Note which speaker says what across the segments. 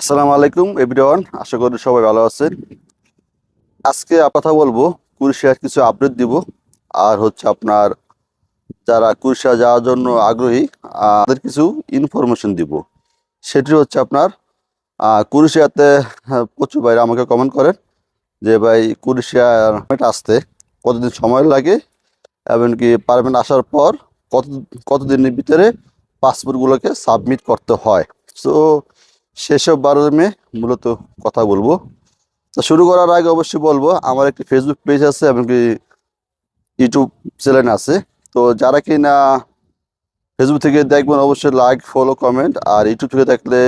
Speaker 1: আসসালামু আলাইকুম এভরিওয়ান। আশা করি সবাই ভালো আছেন। আজকে কথা বলব কুরশিয়ার কিছু আপডেট দিব। আর হচ্ছে আপনার যারা কুরশিয়া যাওয়ার জন্য আগ্রহী তাদের কিছু ইনফরমেশন দিব। সেটি হচ্ছে আপনার হ্যাঁ, প্রচুর ভাইরা আমাকে কমেন্ট করেন যে ভাই কুরশিয়া আসতে কতদিন সময় লাগে? এমনকি পারমেন্ট আসার পর কত কতদিনের ভিতরে পাসপোর্টগুলোকে সাবমিট করতে হয়। সো সেসব বারে মূলত কথা বলব। তো শুরু করার আগে অবশ্যই বলব, আমার একটি ফেসবুক পেজ আছে এমনকি ইউটিউব চ্যানেল আছে। তো যারা কি না ফেসবুক থেকে দেখবেন, অবশ্যই লাইক ফলো কমেন্ট আর ইউটিউব থেকে দেখলে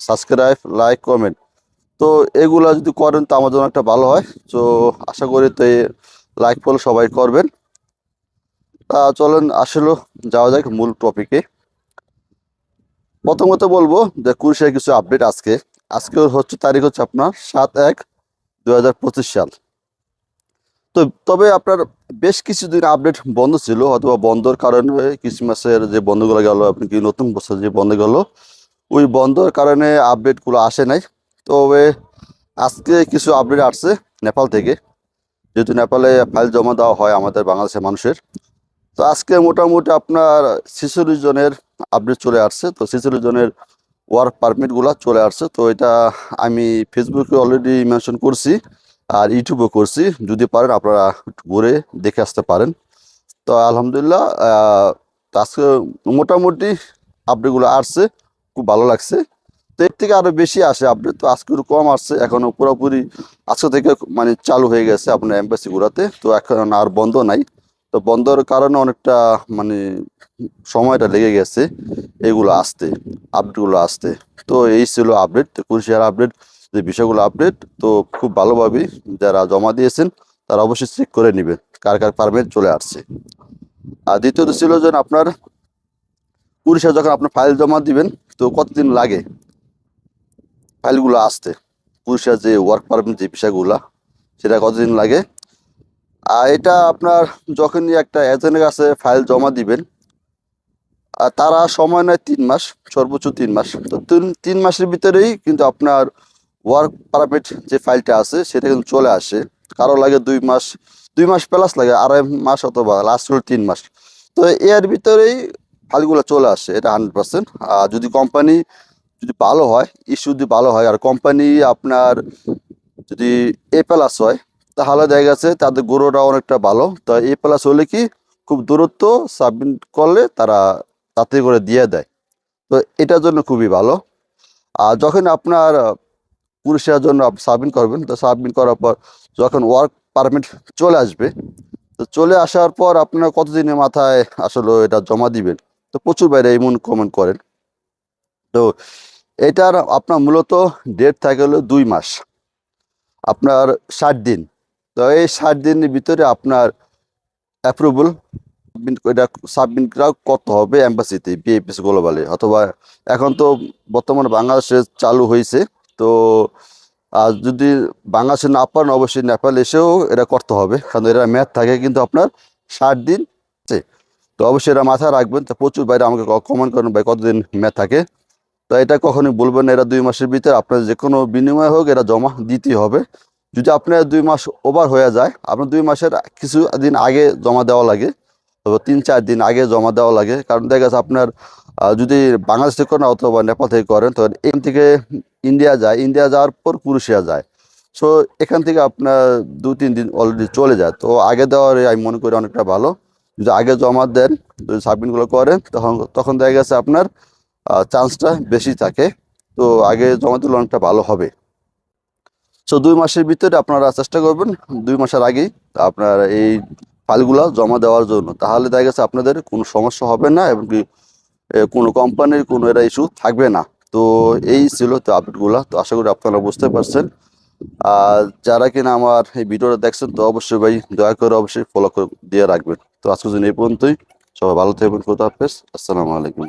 Speaker 1: সাবস্ক্রাইব লাইক কমেন্ট তো এগুলা যদি করেন, তো আমার জন্য একটা ভালো হয়। তো আশা করি তো লাইক ফলো সবাই করবেন। তা চলেন, আসলে, যাওয়া যাক মূল টপিকে প্রথমত বলব যে কুরশিয়ার কিছু আপডেট আজকে। আজকে হচ্ছে তারিখ হচ্ছে আপনার সাত এক দু সাল। তো তবে আপনার বেশ কিছুদিন আপডেট বন্ধ ছিল, অথবা বন্ধর কারণে ক্রিসমাসের যে বন্ধগুলো গেল, আপনি কি নতুন বছর যে বন্ধ গেল, ওই বন্ধর কারণে আপডেটগুলো আসে নাই। তবে আজকে কিছু আপডেট আসছে নেপাল থেকে। যেহেতু নেপালে ফাইল জমা দেওয়া হয় আমাদের বাংলাদেশের মানুষের। তো আজকে মোটামুটি আপনার ছেচল্লিশ জনের আপডেট চলে আসছে। তো ছেচল্লিশ জনের ওয়ার্ক পারমিটগুলো চলে আসছে। তো এটা আমি ফেসবুকে অলরেডি মেনশন করছি আর ইউটিউবে করছি। যদি পারেন আপনারা ঘুরে দেখে আসতে পারেন। তো আলহামদুলিল্লাহ আজকে মোটামুটি আপডেটগুলো আসছে, খুব ভালো লাগছে। তো এর থেকে আরও বেশি আসে আপডেট তো আজকে একটু কম আসছে এখনও পুরোপুরি আজকে থেকে মানে চালু হয়ে গেছে আপনার এম্বাসি গুলাতে। তো এখন আর বন্ধ নাই। তো বন্ধর কারণে অনেকটা মানে সময়টা লেগে গেছে এগুলো আসতে আপডেটগুলো আসতে। তো এই ছিল আপডেট কুরশিয়ার আপডেট যে বিষয়গুলো আপডেট তো খুব ভালোভাবে যারা জমা দিয়েছেন, তারা অবশ্যই চেক করে নেবেন, কার কার পারমিট চলে আসছে। আর দ্বিতীয়ত ছিল যে আপনার কুরশিয়া যখন আপনার ফাইল জমা দিবেন, তো কতদিন লাগে ফাইলগুলো আসতে? কুরশিয়া যে ওয়ার্ক পারমিট যে বিষয়গুলো, সেটা কতদিন লাগে? আর এটা আপনার যখনই একটা এজেন্টের কাছে ফাইল জমা দিবেন, আর তারা সময় নেয় তিন মাস, সর্বোচ্চ তিন মাস। তো তিন তিন মাসের ভিতরেই কিন্তু আপনার ওয়ার্ক পারমিট যে ফাইলটা আছে, সেটা কিন্তু চলে আসে। কারও লাগে দুই মাস দুই মাস প্লাস লাগে, আড়াই মাস অথবা লাস্ট হল তিন মাস। তো এর ভিতরেই ফাইলগুলো চলে আসে, এটা হান্ড্রেড পার্সেন্ট আর যদি কোম্পানি যদি ভালো হয় ইস্যু যদি ভালো হয়, আর কোম্পানি আপনার যদি এ প্লাস হয় তাহলে দেখা গেছে তাদের গ্রোটা অনেকটা ভালো। তো এ প্লাস হলে কি খুব দূরত্ব সাবমিট করলে তারা তাতে করে দিয়ে দেয়। তো এটার জন্য খুবই ভালো। আর যখন আপনার পুরুষের জন্য সাবমিট করবেন, তো সাবমিট করার পর যখন ওয়ার্ক পারমিট চলে আসবে, তো চলে আসার পর আপনার কতদিনের মাথায় আসলে এটা জমা দিবেন? তো প্রচুর বাইরে এমন কমেন্ট করেন। তো এটার আপনার মূলত ডেট থাকে হলো দুই মাস। আপনার ষাট দিন। তো এই ষাট দিনের ভিতরে আপনার অ্যাপ্রুভাল এটা সাবমিট করতে হবে এম্বাসিতে বিএপিএস গ্লোবালে অথবা এখন তো বর্তমানে বাংলাদেশে চালু হয়েছে, তো আর যদি বাংলাদেশে না পারেন অবশ্যই নেপাল এসেও এটা করতে হবে, কারণ এটা ম্যাথ থাকে কিন্তু আপনার ষাট দিন। তো অবশ্যই এটা মাথায় রাখবেন, তো প্রচুর বাইরে আমাকে কমেন্ট করেন, ভাই কতদিন ম্যাথ থাকে। তো এটা কখনোই বলবেন না দুই মাসের ভিতরে আপনার যে কোনো বিনিময় হোক, এটা জমা দিতেই হবে। যদি আপনার দুই মাস ওভার হয়ে যায়, আপনার দুই মাসের কিছু দিন আগে জমা দেওয়া লাগে তিন, চার দিন আগে জমা দেওয়া লাগে। কারণ দেখা গেছে আপনার যদি বাংলাদেশ থেকে করেন অথবা নেপাল থেকে করেন তো এখান থেকে ইন্ডিয়া যায়। ইন্ডিয়া যাওয়ার পর কুরুশিয়া যায়। সো এখান থেকে আপনার দু, তিন দিন অলরেডি চলে যায়। তো আগে দেওয়ার আমি মনে করি অনেকটা ভালো। যদি আগে জমা দেন, যদি সাবমিটগুলো করেন, তখন তখন দেখা গেছে আপনার চান্সটা বেশি থাকে। তো আগে জমা দিলে অনেকটা ভালো হবে। সো দুই মাসের ভিতরে আপনারা চেষ্টা করবেন, দুই মাসের আগেই আপনার এই ফাইলগুলো জমা দেওয়ার জন্য। তাহলে দেখা গেছে আপনাদের কোনো সমস্যা হবে না এবং কি কোনো কোম্পানির কোনো এরা ইস্যু থাকবে না। তো এই ছিল তো আপডেটগুলো। তো আশা করি আপনারা বুঝতে পারছেন। আর যারা কিনা আমার এই ভিডিওটা দেখছেন, তো অবশ্যই ভাই দয়া করে অবশ্যই ফলো দিয়ে রাখবেন। তো আজকের জন্য এই পর্যন্তই। সবাই ভালো থাকবেন, খোদা হাফেজ। আসসালামু আলাইকুম।